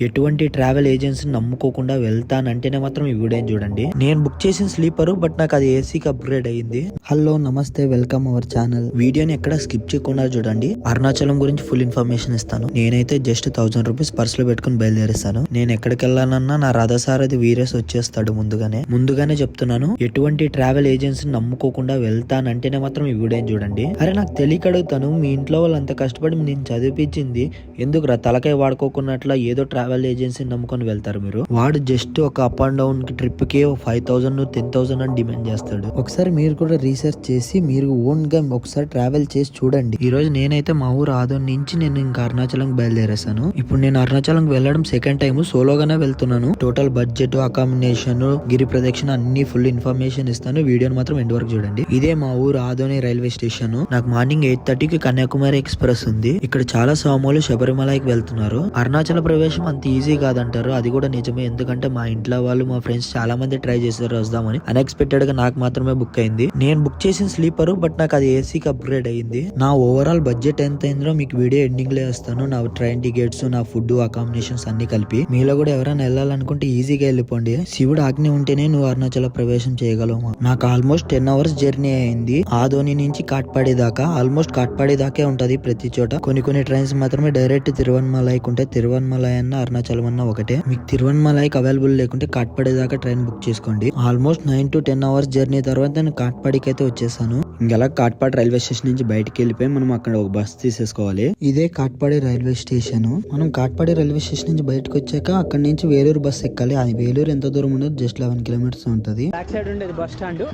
ఎటువంటి travel agency నమ్ముకోకుండా వెళ్తానంటేనే మాత్రం ఈ చూడండి. నేను బుక్ చేసిన స్లీపర్ బట్ నాకు అది ఏసీకి అప్గ్రేడ్ అయ్యింది. హలో నమస్తే వెల్కమ్ అవర్ ఛానల్. వీడియోని ఎక్కడ స్కిప్ చేయకుండా చూడండి. అరుణాచలం గురించి ఫుల్ ఇన్ఫర్మేషన్ ఇస్తాను. నేనైతే జస్ట్ థౌసండ్ రూపీస్ పర్స్లో పెట్టుకుని బయలుదేరిస్తాను. నేను ఎక్కడికి వెళ్ళాలన్నా నా రథసారథి వీరేస్ వచ్చేస్తాడు ముందుగానే. ముందుగానే చెప్తున్నాను ఎటువంటి ట్రావెల్ ఏజెన్సీ నమ్ముకోకుండా వెళ్తానంటేనే మాత్రం ఈ వీడియోని చూడండి. అరే నాకు తెలియక అడుగుతాను మీ ఇంట్లో వాళ్ళు అంత కష్టపడి నేను చదివిపించింది ఎందుకు రా తలకాయ వాడుకోకున్నట్ల ఏదో ట్రావెల్ ఏజెన్సీ నమ్ముకొని వెళ్తారు మీరు? వాడు జస్ట్ ఒక అప్ అండ్ డౌన్కి ట్రిప్కి ఫైవ్ థౌసండ్ టెన్ థౌసండ్ అని డిమాండ్ చేస్తాడు. ఒకసారి మీరు కూడా రీసెర్చ్ చేసి మీరు ఓన్గా ఒకసారి ట్రావెల్ చేసి చూడండి. ఈ రోజు నేనైతే మా ఊరు ఆదో నుంచి నేను ఇంకా అరుణాచలం బయలుదేరేసాను ఇప్పుడు నేను అరుణాచలం వెళ్ళడం సెకండ్ టైం సోలోగానే వెళ్తున్నాను. టోటల్ బడ్జెట్ అకామిడేషన్ గిరి ప్రదక్షిణ అన్ని ఫుల్ ఇన్ఫర్మేషన్ ఇస్తాను. వీడియోని మాత్రం ఎండ్ వరకు చూడండి. ఇదే మా ఊరు ఆదోని రైల్వే స్టేషన్ నాకు మార్నింగ్ ఎయిట్ థర్టీకి కన్యాకుమారి ఎక్స్ప్రెస్ ఉంది. ఇక్కడ చాలా స్వాములు శబరిమలకి వెళ్తున్నారు. అరుణాచల ప్రవేశం అంత ఈజీ కాదంటారు. అది కూడా నిజమే. ఎందుకంటే మా ఇంట్లో వాళ్ళు మా ఫ్రెండ్స్ చాలా మంది ట్రై చేశారు వద్దామని. అన్ఎక్స్పెక్టెడ్గా నాకు మాత్రమే బుక్ అయింది. నేను బుక్ చేసిన స్లీపర్ బట్ నాకు అది ఏసీకి అప్గ్రేడ్ అయ్యింది. నా ఓవరాల్ బడ్జెట్ ఎంత అయిందో మీకు వీడియో ఎండింగ్లో వేస్తాను. నా ట్రైన్ టికెట్స్ నా ఫుడ్ అకామిడేషన్స్ అన్ని కలిపి. మీలో కూడా ఎవరైనా వెళ్ళాలనుకుంటే ఈజీగా వెళ్ళిపోండి. శివుడు ఆజ్ఞ ఉంటేనే నువ్వు అరుణాచల ప్రవేశం చేయగలవు. నాకు ఆల్మోస్ట్ టెన్ అవర్స్ జర్నీ అయింది. ఆదోని నుంచి కాట్పాడి దాకా ఆల్మోస్ట్ కాట్పాడి దాకే ఉంటది ప్రతి చోట. కొన్ని కొన్ని ట్రైన్స్ మాత్రమే డైరెక్ట్ తిరువన్మలైకి ఉంటే తిరువన్మలై అన్న అరుణాచలం అన్న ఒకటే. మీకు తిరువన్మలైకి అవైలబుల్ లేకుంటే కాట్పాడి దాకా ట్రైన్ బుక్ చేసుకోండి. Almost nine to ten hours journey తర్వాత నేను కాట్పాడికి అయితే వచ్చేసాను. ఇంకెలా కాట్పాడ్ రైల్వే స్టేషన్ నుంచి బయటికి వెళ్ళిపోయి మనం అక్కడ ఒక బస్ తీసేసుకోవాలి. ఇదే కాట్పాడి రైల్వే స్టేషన్. మనం కాట్పాడి రైల్వే స్టేషన్ నుంచి బయటకు వచ్చాక అక్కడ నుంచి వేలూరు బస్ ఎక్కాలి. అది వేలూరు ఎంత దూరం ఉండదు? జస్ట్ లెవెన్ కిలోమీటర్స్ ఉంటుంది. బ్యాక్ సైడ్ ఉండేది బస్ స్టాండ్.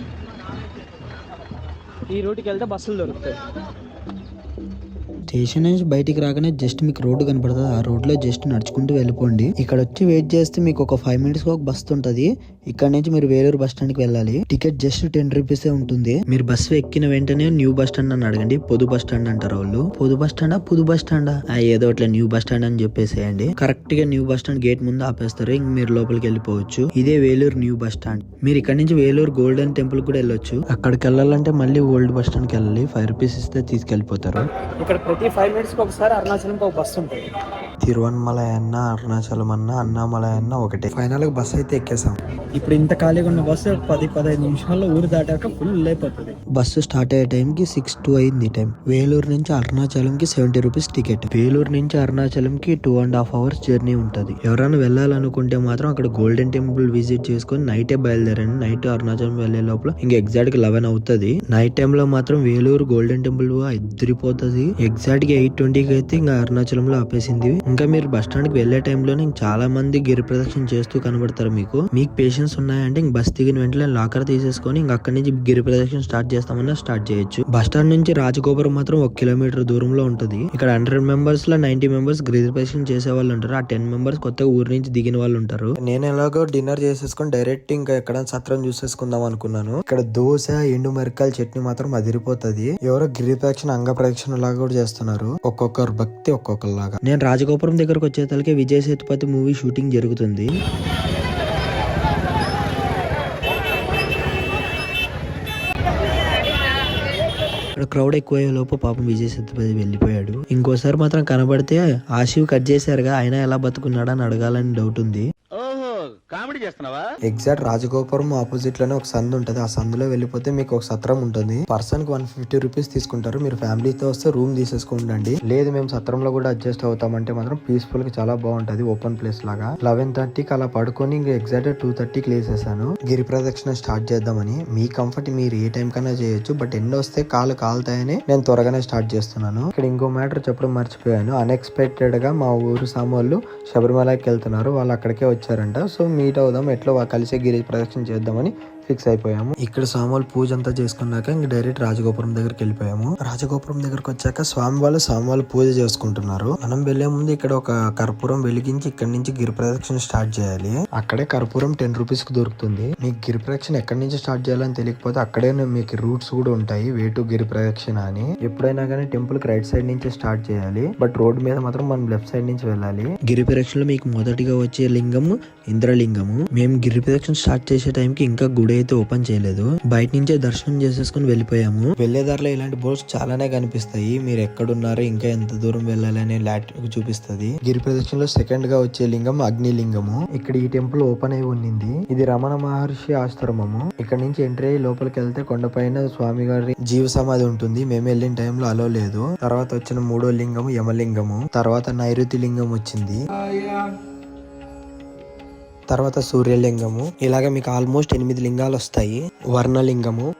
ఈ రూట్కి వెళ్తే బస్సులు దొరుకుతాయి. స్టేషన్ నుంచి బయటికి రాగానే జస్ట్ మీకు రోడ్డు కనపడుతుంది. ఆ రోడ్లో జస్ట్ నడుచుకుంటూ వెళ్ళిపోండి. ఇక్కడ వచ్చి వెయిట్ చేస్తే మీకు ఒక ఫైవ్ మినిట్స్ ఒక బస్ ఉంటుంది. ఇక్కడ నుంచి మీరు వేలూరు బస్ స్టాండ్కి వెళ్ళాలి. టికెట్ జస్ట్ టెన్ రూపీస్ ఉంటుంది. మీరు బస్సు ఎక్కిన వెంటనే న్యూ బస్ స్టాండ్ అని అడగండి. పొదు బస్ స్టాండ్ అంటారు వాళ్ళు. పొదు బస్ స్టాండా? పుదు బస్ స్టాండా? ఆ, ఏదో అట్లా న్యూ బస్ స్టాండ్ అని చెప్పేసేయండి. కరెక్ట్గా న్యూ బస్ స్టాండ్ గేట్ ముందు ఆపేస్తారు. ఇంక మీరు లోపలికి వెళ్ళిపోవచ్చు. ఇదే వేలూరు న్యూ బస్ స్టాండ్. మీరు ఇక్కడ నుంచి వేలూరు గోల్డెన్ టెంపుల్ కూడా వెళ్ళొచ్చు. అక్కడికి వెళ్ళాలంటే మళ్ళీ ఓల్డ్ బస్ స్టాండ్కి వెళ్ళాలి. ఫైవ్ రూపీస్ ఇస్తే తీసుకెళ్ళిపోతారు ఇక్కడ ప్రతి ఫైవ్ మినిట్స్కి ఒకసారి అరుణాచలంకి ఒక బస్సు ఉంటుంది. తిరువన్మలై అన్న అరుణాచలం అన్న అన్నామలై అన్న ఒకటే. ఫైనల్గా బస్ అయితే ఎక్కేసాం. ఇప్పుడు ఇంత ఖాళీగా ఉన్న బస్సు పది పదహైదు నిమిషాల్లో ఊరు దాటాక ఫుల్ అయిపోతుంది బస్సు స్టార్ట్ అయ్యే టైం కి సిక్స్ టూ అయింది టైం వేలూరు నుంచి అరుణాచలం కి సెవెంటీ రూపీస్ టికెట్ వేలూరు నుంచి అరుణాచలం కి two and half hours journey ఉంటుంది. ఎవరైనా వెళ్ళాలనుకుంటే మాత్రం అక్కడ గోల్డెన్ టెంపుల్ విజిట్ చేసుకొని నైటే బయలుదేరండి. నైట్ అరుణాచలం వెళ్ళే లోపల ఇంకా ఎగ్జాక్ట్గా లెవెన్ అవుతుంది. నైట్ టైం లో మాత్రం వేలూరు గోల్డెన్ టెంపుల్ ఎదిరిపోతుంది. ఎగ్జాక్ట్గా ఎయిట్ ట్వంటీకి అయితే ఇంకా అరుణాచలంలో ఆపేసింది. ఇంకా మీరు బస్ స్టాండ్కి వెళ్ళే టైంలో ఇంకా చాలా మంది గిరి ప్రదక్షిణ చేస్తూ కనబడతారు మీకు. మీకు పేషెన్స్ ఉన్నాయంటే ఇంక బస్ దిగిన వెంటనే లాకర్ తీసేసుకొని ఇంక అక్కడి నుంచి గిరి ప్రదక్షిణ స్టార్ట్ చేస్తామన్నా స్టార్ట్ చేయొచ్చు. బస్ స్టాండ్ నుంచి రాజగోపురం మాత్రం ఒక కిలోమీటర్ దూరంలో ఉంటది. ఇక్కడ హండ్రెడ్ మెంబర్స్లో నైన్టీ మెంబర్స్ గిరి ప్రదక్షిణ చేసే వాళ్ళు ఉంటారు. ఆ టెన్ మెంబర్స్ కొత్తగా ఊరి నుంచి దిగిన వాళ్ళు ఉంటారు. నేను ఎలాగో డిన్నర్ చేసేసుకొని డైరెక్ట్ ఇంకా ఎక్కడ సత్రం చూసేసుకుందాం అనుకున్నాను. ఇక్కడ దోశ ఎండు మిరకాయల చట్నీ మాత్రం అదిరిపోతుంది. ఎవరో గిరి ప్రదక్షిణ అంగ ప్రదక్షిణ లాగా కూడా చేస్తున్నారు. ఒక్కొక్కరు భక్తి ఒక్కొక్కలాగా. నేను రాజగోపురం దగ్గరకు వచ్చేతలకి విజయ్ సేతుపతి మూవీ షూటింగ్ జరుగుతుంది. అక్కడ క్రౌడ్ ఎక్కువయ్యే లోపు పాపం విజయ్ సేతుపతి వెళ్ళిపోయాడు. ఇంకోసారి మాత్రం కనబడితే ఆశివ్ కట్ చేశారుగా ఆయన ఎలా బతుకున్నాడని అని అడగాలని డౌట్ ఉంది. ఎగ్జాక్ట్ రాజగోపురం ఆపోజిట్లోనే ఒక సందు ఉంటది. ఆ సందులో వెళ్ళిపోతే మీకు ఒక సత్రం ఉంటుంది. పర్సన్కి వన్ ఫిఫ్టీ రూపీస్ తీసుకుంటారు. మీరు ఫ్యామిలీతో వస్తే రూమ్ తీసేసుకుంటండి లేదు మేము సత్రంలో కూడా అడ్జస్ట్ అవుతామంటే మాత్రం పీస్ఫుల్గా చాలా బాగుంటది. ఓపెన్ ప్లేస్ లాగా. లెవెన్ థర్టీకి అలా పడుకొని ఇంకా ఎగ్జాక్ట్ టూ థర్టీకి లేసేసాను. గిరి ప్రదక్షిణ స్టార్ట్ చేద్దామని. మీ కంఫర్ట్ మీరు ఏ టైం కన్నా చేయొచ్చు. బట్ ఎండ వస్తే కాలు కాలుతాయని నేను త్వరగానే స్టార్ట్ చేస్తున్నాను. ఇక్కడ ఇంకో మ్యాటర్ చెప్పడం మర్చిపోయాను. అన్ఎక్స్పెక్టెడ్గా మా ఊరు సామోళ్ళు శబరిమలకి వెళ్తున్నారు. వాళ్ళు అక్కడికే వచ్చారంట. సో మీట్ అవుదాం ఎట్లా కలిసి గిరి ప్రదక్షిణ చేద్దామని ఫిక్స్ అయిపోయాము. ఇక్కడ స్వాములు పూజ అంతా చేసుకున్నాక ఇంక డైరెక్ట్ రాజగోపురం దగ్గరికి వెళ్ళిపోయాము. రాజగోపురం దగ్గరకు వచ్చాక స్వామి వాళ్ళు స్వామి వాళ్ళు పూజ చేసుకుంటున్నారు. మనం వెళ్ళే ముందు ఇక్కడ ఒక కర్పూరం వెలిగించి ఇక్కడ నుంచి గిరి ప్రదక్షిణ స్టార్ట్ చేయాలి. అక్కడే కర్పూరం టెన్ రూపీస్కి దొరుకుతుంది. మీకు గిరి ప్రదక్షిణ ఎక్కడి నుంచి స్టార్ట్ చేయాలని తెలియకపోతే అక్కడే మీకు రూట్స్ కూడా ఉంటాయి. వే టు గిరి ప్రదక్షిణ అని. ఎప్పుడైనా కానీ టెంపుల్కి రైట్ సైడ్ నుంచి స్టార్ట్ చేయాలి. బట్ రోడ్ మీద మాత్రం మనం లెఫ్ట్ సైడ్ నుంచి వెళ్ళాలి. గిరి ప్రదక్షిణలో మీకు మొదటిగా వచ్చే లింగం ఇంద్రలింగము. మేము గిరి ప్రదక్షిణ స్టార్ట్ చేసే టైంకి ఇంకా గుడి గుడి అయితే ఓపెన్ చేయలేదు. బయట నుంచే దర్శనం చేసేసుకుని వెళ్ళిపోయాము. వెళ్ళే దారిలో ఇలాంటి బోర్డ్స్ చాలానే కనిపిస్తాయి. మీరు ఎక్కడున్నారో ఇంకా ఎంత దూరం వెళ్ళాలని లాట్ చూపిస్తుంది. గిరి ప్రదక్షిణలో సెకండ్గా వచ్చే లింగం అగ్ని లింగము ఇక్కడ ఈ టెంపుల్ ఓపెన్ అయి ఉన్నింది ఇది రమణ మహర్షి ఆశ్రమము. ఇక్కడ నుంచి ఎంట్రీ అయ్యి లోపలికి వెళ్తే కొండపైన స్వామి గారి జీవ సమాధి ఉంటుంది. మేము వెళ్ళిన టైంలో అలో లేదు. తర్వాత వచ్చిన మూడో లింగము యమలింగము. తర్వాత నైరుతి లింగం వచ్చింది. తర్వాత సూర్యలింగము. ఇలాగ మీకు ఆల్మోస్ట్ ఎనిమిది లింగాలు వస్తాయి. వర్ణలింగము.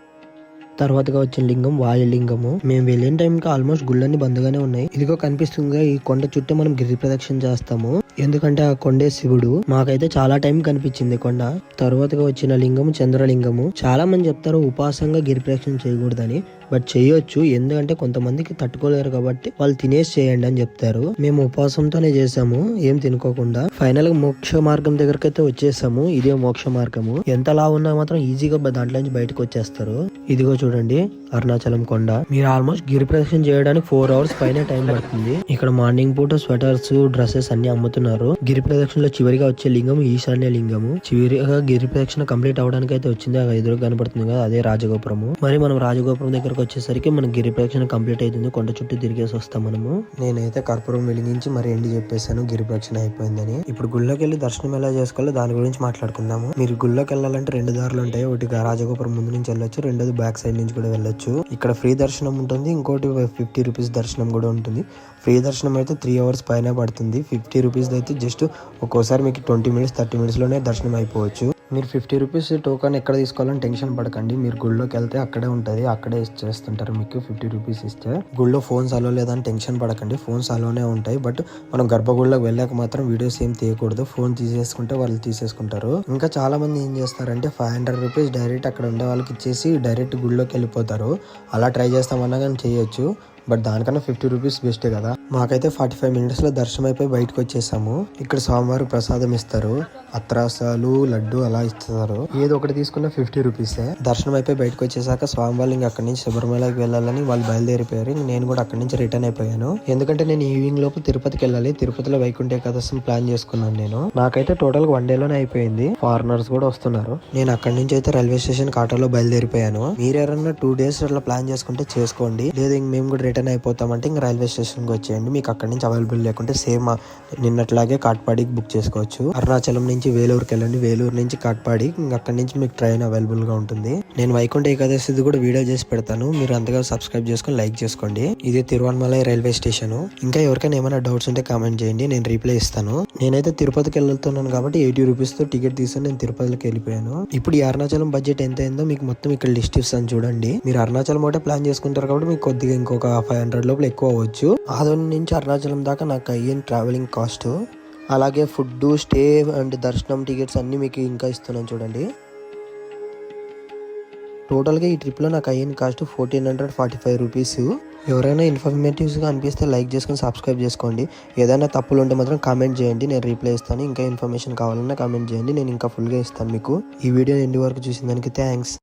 తర్వాతగా వచ్చిన లింగం వాయులింగము. మేము వెళ్ళిన టైంకి ఆల్మోస్ట్ గుళ్ళన్నీ బందుగానే ఉన్నాయి. ఇదిగో కనిపిస్తుంది ఈ కొండ చుట్టూ మనం గిరి ప్రదక్షిణ చేస్తాము. ఎందుకంటే ఆ కొండే శివుడు. మాకైతే చాలా టైం కనిపించింది కొండ. తర్వాతగా వచ్చిన లింగము చంద్రలింగము. చాలా మంది చెప్తారు ఉపాసంగా గిరి ప్రదక్షిణ చేయకూడదని. బట్ చేయొచ్చు. ఎందుకంటే కొంతమందికి తట్టుకోలేరు కాబట్టి వాళ్ళు తినేసి చేయండి అని చెప్తారు. మేము ఉపవాసంతోనే చేసాము. ఏం తినుకోకుండా. ఫైనల్గా మోక్ష మార్గం దగ్గరకైతే అయితే వచ్చేసాము. ఇదే మోక్ష మార్గము. ఎంత లా ఉన్నా మాత్రం ఈజీగా దాంట్లో నుంచి బయటకు వచ్చేస్తారు. ఇదిగో చూడండి. అరుణాచలం కొండ. మీరు ఆల్మోస్ట్ గిరి ప్రదక్షిణ చేయడానికి ఫోర్ అవర్స్ పైన టైం పడుతుంది. ఇక్కడ మార్నింగ్ పూట స్వెటర్స్ డ్రెస్సెస్ అన్ని అమ్ముతున్నారు. గిరి ప్రదక్షిణలో చివరిగా వచ్చే లింగం ఈశాన్య లింగము. చివరిగా గిరి ప్రదక్షిణ కంప్లీట్ అవడానికి అయితే వచ్చింది ఎదురుగా ఎదురు కదా అదే రాజగోపురము. మరి మనం రాజగోపురం దగ్గరకు వచ్చేసరికి మన గిరి ప్రదక్షిణ కంప్లీట్ అవుతుంది కొండ చుట్టూ తిరిగేసి వస్తాం మనము. నేనైతే కర్పూరం వెలిగించి మరి ఎండి చెప్పేశాను. గిరి ప్రదక్షిణ అయిపోయిందని. ఇప్పుడు గుళ్ళోకి వెళ్ళి దర్శనం ఎలా చేసుకోవాలో దాని గురించి మాట్లాడుకుందాము. మీరు గుళ్ళోకి వెళ్ళాలంటే రెండు దారులు ఉంటాయి. ఒకటి రాజగోపురం ముందు నుంచి వెళ్ళొచ్చు. రెండోది బ్యాక్ సైడ్ నుంచి కూడా వెళ్ళొచ్చు. ఇక్కడ ఫ్రీ దర్శనం ఉంటుంది. ఇంకోటి ఫిఫ్టీ రూపీస్ దర్శనం కూడా ఉంటుంది. ఫ్రీ దర్శనం అయితే త్రీ అవర్స్ పైన పడుతుంది. ఫిఫ్టీ రూపీస్ అయితే జస్ట్ ఒక్కోసారి మీకు ట్వంటీ మినిట్స్ థర్టీ మినిట్స్లోనే దర్శనం అయిపోవచ్చు. మీరు ఫిఫ్టీ రూపీస్ టోకన్ ఎక్కడ తీసుకోవాలని టెన్షన్ పడకండి. మీరు గుళ్ళోకి వెళ్తే అక్కడే ఉంటుంది. అక్కడే ఇచ్చేస్తుంటారు మీకు. ఫిఫ్టీ రూపీస్ ఇస్తే గుళ్ళో ఫోన్స్ అలో లేదని టెన్షన్ పడకండి. ఫోన్స్ అలోనే ఉంటాయి. బట్ మనం గర్భగుళ్ళకి వెళ్ళాక మాత్రం వీడియోస్ ఏం తీయకూడదు. ఫోన్ తీసేసుకుంటే వాళ్ళు తీసేసుకుంటారు. ఇంకా చాలా మంది ఏం చేస్తారంటే ఫైవ్ హండ్రెడ్ రూపీస్ డైరెక్ట్ అక్కడ ఉండే వాళ్ళకి ఇచ్చేసి డైరెక్ట్ గుళ్ళోకి వెళ్ళిపోతారు. అలా ట్రై చేస్తామన్నా కానీ చేయొచ్చు. బట్ దానికన్నా ఫిఫ్టీ రూపీస్ బెస్ట్ కదా. మాకైతే ఫార్టీ ఫైవ్ మినిట్స్లో దర్శనం అయిపోయి బయటకు వచ్చేసాము ఇక్కడ స్వామివారు ప్రసాదం ఇస్తారు. అత్రాసాలు లడ్డు అలా ఇస్తారు. ఏదో ఒకటి తీసుకున్న ఫిఫ్టీ రూపీసే. దర్శనం అయిపోయి బయటకు వచ్చేసాక స్వామి వాళ్ళు ఇంకా అక్కడి నుంచి శబరిమలకి వెళ్ళాలని వాళ్ళు బయలుదేరిపోయారు. నేను కూడా అక్కడి నుంచి రిటర్న్ అయిపోయాను. ఎందుకంటే నేను ఈవినింగ్ లోపు తిరుపతికి వెళ్ళాలి. తిరుపతిలో వైకుంఠ ఏకాదశి ప్లాన్ చేసుకున్నాను నేను. నాకైతే టోటల్ వన్ డే లోనే అయిపోయింది. ఫారినర్స్ కూడా వస్తున్నారు. నేను అక్కడి నుంచి అయితే రైల్వే స్టేషన్ ఆటోలో బయలుదేరిపోయాను. మీరు ఎవరన్నా టూ డేస్ అట్లా ప్లాన్ చేసుకుంటే చేసుకోండి. లేదు ఇంక మేము కూడా రిటర్న్ అయిపోతామంటే ఇంక రైల్వే స్టేషన్కి చేసుకోండి మీకు అక్కడి నుంచి అవైలబుల్ లేకుంటే సేమ్ నిన్నట్లాగే కాట్పాడికి బుక్ చేసుకోవచ్చు. అరుణాచలం నుంచి వేలూరుకి వెళ్ళండి. వేలూరు నుంచి కాట్పాడి అక్కడ అక్కడి నుంచి మీకు ట్రైన్ అవైలబుల్గా ఉంటుంది. నేను వైకుంఠ ఏకాదశిది కూడా వీడియో చేసి పెడతాను. మీరు అంతగా సబ్స్క్రైబ్ చేసుకొని లైక్ చేసుకోండి. ఇది తిరువన్మలై రైల్వే స్టేషన్. ఇంకా ఎవరికైనా ఏమైనా డౌట్స్ ఉంటే కామెంట్ చేయండి. నేను రిప్లై ఇస్తాను. నేనైతే తిరుపతికి వెళ్తున్నాను కాబట్టి ఎయిటీ రూపీస్తో టికెట్ తీసుకొని నేను తిరుపతికి వెళ్ళిపోయాను. ఇప్పుడు ఈ అరుణాచలం బడ్జెట్ ఎంత అయిందో మీకు మొత్తం ఇక్కడ లిస్ట్ ఇస్తాను చూడండి. మీరు అరుణాచలం ఒకటే ప్లాన్ చేసుకుంటారు కాబట్టి మీకు కొద్దిగా ఇంకొక ఫైవ్ హండ్రెడ్ లోపల ఎక్కువ అవ్వచ్చు. ఆదోని నుంచి అరుణాచలం దాకా నాకు అయ్యింది ట్రావెలింగ్ కాస్ట్ అలాగే ఫుడ్ స్టే అండ్ దర్శనం టికెట్స్ అన్నీ మీకు ఇంకా ఇస్తున్నాను చూడండి. టోటల్గా ఈ ట్రిప్లో నాకు అయ్యిన cost fourteen hundred forty five rupees ఎవరైనా ఇన్ఫర్మేటివ్స్గా అనిపిస్తే లైక్ చేసుకొని సబ్స్క్రైబ్ చేసుకోండి. ఏదైనా తప్పులు ఉంటే మాత్రం కామెంట్ చేయండి. నేను రీప్లై ఇస్తాను. ఇంకా ఇన్ఫర్మేషన్ కావాలన్నా కామెంట్ చేయండి. నేను ఇంకా ఫుల్గా ఇస్తాను మీకు. ఈ వీడియో ఎండి వరకు చూసిన దానికి థ్యాంక్స్